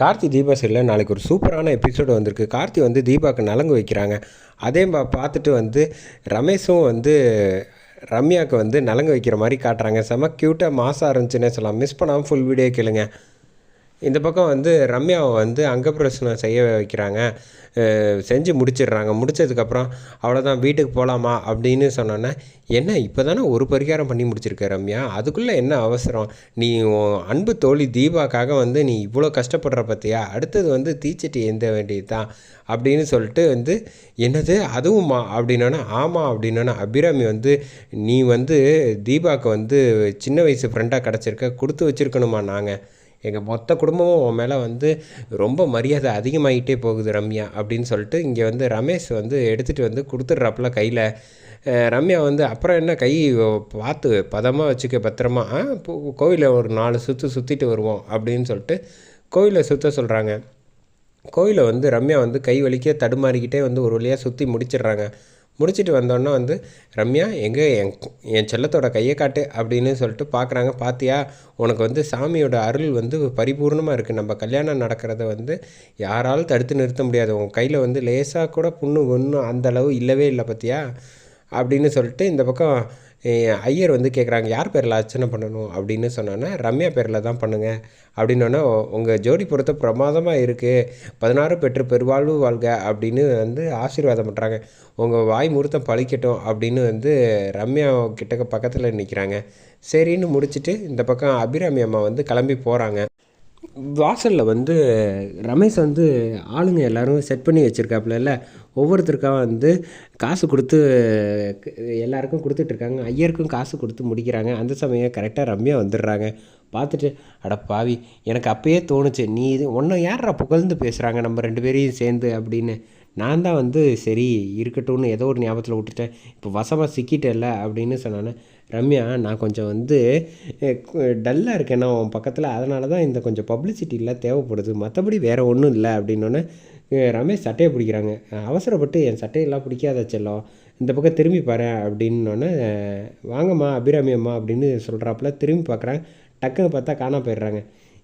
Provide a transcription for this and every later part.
கார்த்தி தீபா சீரியலில் நாளைக்கு ஒரு சூப்பரான எபிசோடு வந்திருக்கு. கார்த்தி வந்து தீபாவுக்கு நலங்கு வைக்கிறாங்க. அதே பா பார்த்துட்டு வந்து ரமேஷும் வந்து ரம்யாவுக்கு வந்து நலங்கு வைக்கிற மாதிரி காட்டுறாங்க. செம க்யூட்டாக மாசாக இருந்துச்சுன்னே சொல்லலாம். மிஸ் பண்ணாமல் ஃபுல் வீடியோ கேளுங்க. இந்த பக்கம் வந்து ரம்யாவை வந்து அங்கப்பிரசனம் செய்ய வைக்கிறாங்க. செஞ்சு முடிச்சிடுறாங்க. முடிச்சதுக்கப்புறம் அவ்வளோதான் வீட்டுக்கு போகலாமா அப்படின்னு சொன்னோன்னே என்ன இப்போ தானே ஒரு பரிகாரம் பண்ணி முடிச்சிருக்க ரம்யா? அதுக்குள்ளே என்ன அவசரம்? நீ அன்பு தோழி தீபாக்காக வந்து நீ இவ்வளோ கஷ்டப்படுற பற்றியா அடுத்தது வந்து தீச்சட்டி எந்த வேண்டியது தான் அப்படின்னு சொல்லிட்டு வந்து என்னது அதுவுமா? அப்படின்னோன்னா ஆமாம் அப்படின்னோன்னா அபிராமி வந்து நீ வந்து தீபாவுக்கு வந்து சின்ன வயசு ஃப்ரெண்டாக கிடச்சிருக்க கொடுத்து வச்சுருக்கணுமா நாங்கள் எங்கள் மொத்த குடும்பமும் உன் மேலே வந்து ரொம்ப மரியாதை அதிகமாகிட்டே போகுது ரம்யா அப்படின்னு சொல்லிட்டு இங்கே வந்து ரமேஷ் வந்து எடுத்துகிட்டு வந்து கொடுத்துட்றாப்புல கையில். ரம்யா வந்து அப்புறம் என்ன கை பார்த்து பதமாக வச்சுக்க பத்திரமா ஆ, கோயிலை ஒரு நாலு சுற்று சுற்றிட்டு வருவோம் அப்படின்னு சொல்லிட்டு கோயிலை சுற்ற சொல்கிறாங்க கோயிலை வந்து ரம்யா வந்து கை வலிக்க தடுமாறிக்கிட்டே வந்து ஒரு வழியாக சுற்றி முடிச்சிடுறாங்க. முடிச்சுட்டு வந்தோன்னே வந்து ரம்யா எங்கே என் என் செல்லத்தோட கையை காட்டு அப்படின்னு சொல்லிட்டு பார்க்குறாங்க பார்த்தியா உனக்கு வந்து சாமியோட அருள் வந்து பரிபூர்ணமாக இருக்குது நம்ம கல்யாணம் நடக்கிறத வந்து யாராலும் தடுத்து நிறுத்த முடியாது. உன் கையில் வந்து லேசாக கூட புண்ணு ஒன்றும் அந்தளவு இல்லவே இல்லை பார்த்தியா அப்படின்னு சொல்லிட்டு இந்த பக்கம் ஐயர் வந்து கேட்குறாங்க யார் பேரில் அர்ச்சனை பண்ணணும்? அப்படின்னு சொன்னோன்னே ரம்யா பேரில் தான் பண்ணுங்கள் அப்படின்னோடனே உங்கள் ஜோடி பொறுத்த பிரமாதமாக இருக்குது பதினாறு பெற்று பெருவாழ்வு வாழ்க. அப்படின்னு வந்து ஆசீர்வாதம் பண்ணுறாங்க உங்கள் வாய் முகூர்த்தம் பழிக்கட்டும். அப்படின்னு வந்து ரம்யா கிட்ட பக்கத்தில் நிற்கிறாங்க சரின்னு முடிச்சிட்டு இந்த பக்கம் அபிராமி அம்மா வந்து கிளம்பி போகிறாங்க வாசலில் வந்து ரமேஷ் வந்து ஆளுங்க எல்லாரும் செட் பண்ணி வச்சுருக்காப்புல ஒவ்வொருத்தருக்கா வந்து காசு கொடுத்து எல்லாருக்கும் கொடுத்துட்ருக்காங்க ஐயருக்கும் காசு கொடுத்து முடிக்கிறாங்க. அந்த சமயம் கரெக்டாக ரம்யா வந்துடுறாங்க. பார்த்துட்டு அட பாவி எனக்கு அப்பயே தோணுச்சு. நீ இது ஒன்றும் யாரா புகழ்ந்து பேசுகிறாங்க நம்ம ரெண்டு பேரையும் சேர்ந்து அப்படின்னு. நான் தான் வந்து சரி இருக்கட்டும்னு ஏதோ ஒரு ஞாபகத்தில் விட்டுட்டேன். இப்போ வசமாக சிக்கிட்டேல்ல அப்படின்னு சொன்னானே. ரம்யா நான் கொஞ்சம் வந்து டல்லாக இருக்கேன்னா உன் பக்கத்தில்? அதனால தான் இந்த கொஞ்சம் பப்ளிசிட்டிலாம் தேவைப்படுது. மற்றபடி வேறு ஒன்றும் இல்லை அப்படின்னோடனே ரமேஷ் சட்டையை பிடிக்கிறாங்க. அவசரப்பட்டு என் சட்டையெல்லாம் பிடிக்காத செல்லம் இந்த பக்கம் திரும்பி பாரு அப்படின்னோடனே வாங்கம்மா அபிராமி அம்மா அப்படின்னு சொல்கிறாப்புல திரும்பி பார்க்குறேன் டக்குன்னு பார்த்தா காணாம போயிடுறாங்க.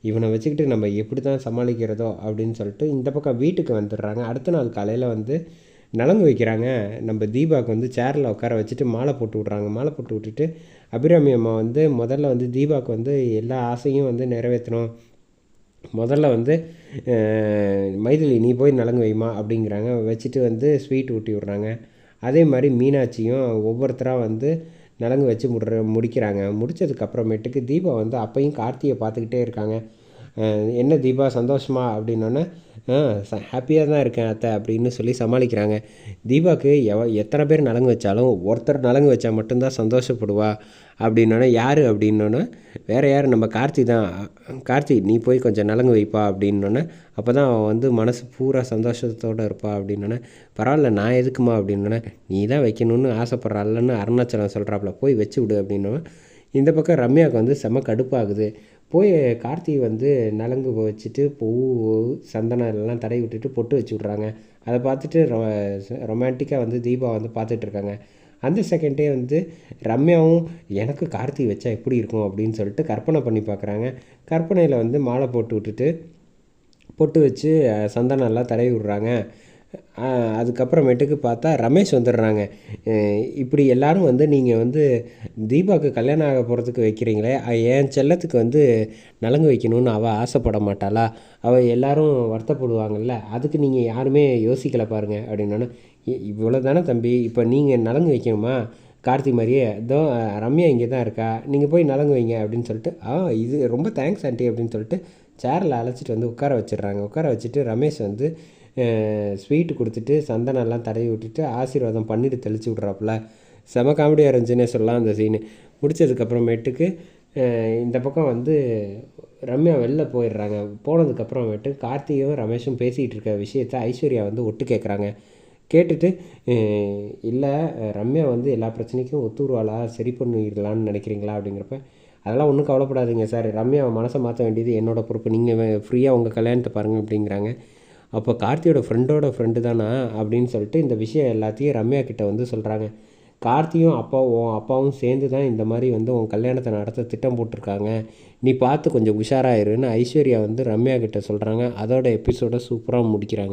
இவனை வச்சுக்கிட்டு நம்ம எப்படி தான் சமாளிக்கிறதோ அப்படின்னு சொல்லிட்டு இந்த பக்கம் வீட்டுக்கு வந்துடுறாங்க. அடுத்த நாள் காலையில் வந்து நலங்கு வைக்கிறாங்க. நம்ம தீபாவுக்கு வந்து சேரில் உட்கார வச்சுட்டு மாலை போட்டு விட்றாங்க. மாலை போட்டு விட்டுட்டு அபிராமி அம்மா வந்து முதல்ல வந்து தீபாவுக்கு வந்து எல்லா ஆசையும் வந்து நிறைவேற்றணும். முதல்ல வந்து மைதிலி நீ போய் நலங்கு வைமா அப்படிங்கிறாங்க. வச்சுட்டு வந்து ஸ்வீட் ஊட்டி விட்றாங்க. அதே மாதிரி மீனாட்சியும் ஒவ்வொருத்தராக வந்து நலங்கு வச்சு முடுற முடிக்கிறாங்க. முடித்ததுக்கப்புறமேட்டுக்கு தீபா வந்து அப்பையும் கார்த்தியை பார்த்துக்கிட்டே இருக்காங்க. என்ன தீபா சந்தோஷமா அப்படின்னோடனே ஹாப்பியாக தான் இருக்கேன் அத்தை அப்படின்னு சொல்லி சமாளிக்கிறாங்க. தீபாவுக்கு எவ எத்தனை பேர் நலங்கு வச்சாலும் ஒருத்தர் நலங்கு வச்சா மட்டும்தான் சந்தோஷப்படுவா அப்படின்னோடனே யார் அப்படின்னோன்னா வேறு யார்? நம்ம கார்த்தி தான். கார்த்தி நீ போய் கொஞ்சம் நலங்கு வைப்பா அப்படின்னோன்னே அப்போ தான் அவன் வந்து மனசு பூரா சந்தோஷத்தோடு இருப்பா அப்படின்னோன்னே பரவாயில்ல நான் எதுக்குமா அப்படின்னோன்னே நீ தான் வைக்கணும்னு ஆசைப்பட்றாள்னு அருணாச்சலம் சொல்கிறாப்புல போய் வச்சு விடு அப்படின்னோன்னா இந்த பக்கம் ரம்யாவுக்கு வந்து செம கடுப்பாகுது. போய் கார்த்தியை வந்து நலங்கு வச்சுட்டு பூ சந்தனம் எல்லாம் தடவி விட்டுட்டு பொட்டு வச்சு விட்றாங்க. அதை பார்த்துட்டு ரொ ரொமான்டிக்காக வந்து தீபா வந்து பார்த்துட்ருக்காங்க அந்த செகண்டே வந்து ரம்யாவும் எனக்கு கார்த்தி வச்சா எப்படி இருக்கும்? அப்படின்னு சொல்லிட்டு கற்பனை பண்ணி பார்க்குறாங்க. கற்பனையில் வந்து மாலை போட்டு விட்டுட்டு பொட்டு வச்சு சந்தனம் எல்லாம் தடவி விட்றாங்க. அதுக்கப்புறமேட்டுக்கு பார்த்தா ரமேஷ் வந்துடுறாங்க. இப்படி எல்லாரும் வந்து நீங்கள் வந்து தீபாவுக்கு கல்யாணம் ஆக போகிறதுக்கு வைக்கிறீங்களே என் செல்லத்துக்கு வந்து நலங்கு வைக்கணும்னு அவள் ஆசைப்பட மாட்டாளா? அவள் எல்லாரும் வருத்தப்படுவாங்கல்ல அதுக்கு நீங்கள் யாருமே யோசிக்கலை பாருங்க அப்படின்னோன்னே இவ்வளோ தானே தம்பி இப்போ நீங்கள் நலங்கு வைக்கணுமா? கார்த்தி மாதிரியே இதோ ரம்யா இங்கே தான் இருக்கா நீங்கள் போய் நலங்கு வைங்க அப்படின்னு சொல்லிட்டு ஆ இது ரொம்ப தேங்க்ஸ் ஆண்டி அப்படின்னு சொல்லிட்டு சேரில் அழைச்சிட்டு வந்து உட்கார வச்சிடுறாங்க. உட்கார வச்சுட்டு ரமேஷ் வந்து ஸ்வீட்டு கொடுத்துட்டு சந்தனம்லாம் தடவி விட்டுட்டு ஆசீர்வாதம் பண்ணிட்டு தெளிச்சு விட்றாப்புல. செம காமெடியாக இருந்துச்சுன்னே சொல்லலாம் அந்த சீனு முடிச்சதுக்கப்புறமேட்டுக்கு இந்த பக்கம் வந்து ரம்யா வெளில போயிடுறாங்க. போனதுக்கப்புறமேட்டு கார்த்தியும் ரமேஷும் பேசிகிட்டு இருக்க விஷயத்த ஐஸ்வர்யா வந்து ஒட்டு கேட்குறாங்க கேட்டுட்டு இல்லை ரம்யா வந்து எல்லா பிரச்சனைக்கும் ஒத்துருவாளா? சரி பண்ணிடலான்னு நினைக்கிறீங்களா? அப்படிங்கிறப்ப அதெல்லாம் ஒன்றும் கவலைப்படாதீங்க சார். ரம்யா மனசை மாற்ற வேண்டியது என்னோட பொறுப்பு. நீங்கள் ஃப்ரீயாக உங்கள் கல்யாணத்தை பாருங்கள் அப்படிங்கிறாங்க. அப்போ கார்த்தியோட ஃப்ரெண்டோட ஃப்ரெண்டு தானா அப்படின்னு சொல்லிட்டு இந்த விஷயம் எல்லாத்தையும் ரம்யா கிட்ட வந்து சொல்கிறாங்க கார்த்தியும் அப்பாவும் அப்பாவும் சேர்ந்து தான் இந்த மாதிரி வந்து உன் கல்யாணத்தை நடத்த திட்டம் போட்டிருக்காங்க. நீ பார்த்து கொஞ்சம் உஷாராயிருன்னு ஐஸ்வர்யா வந்து ரம்யா கிட்ட சொல்கிறாங்க அதோட எபிசோடை சூப்பராக முடிக்கிறாங்க.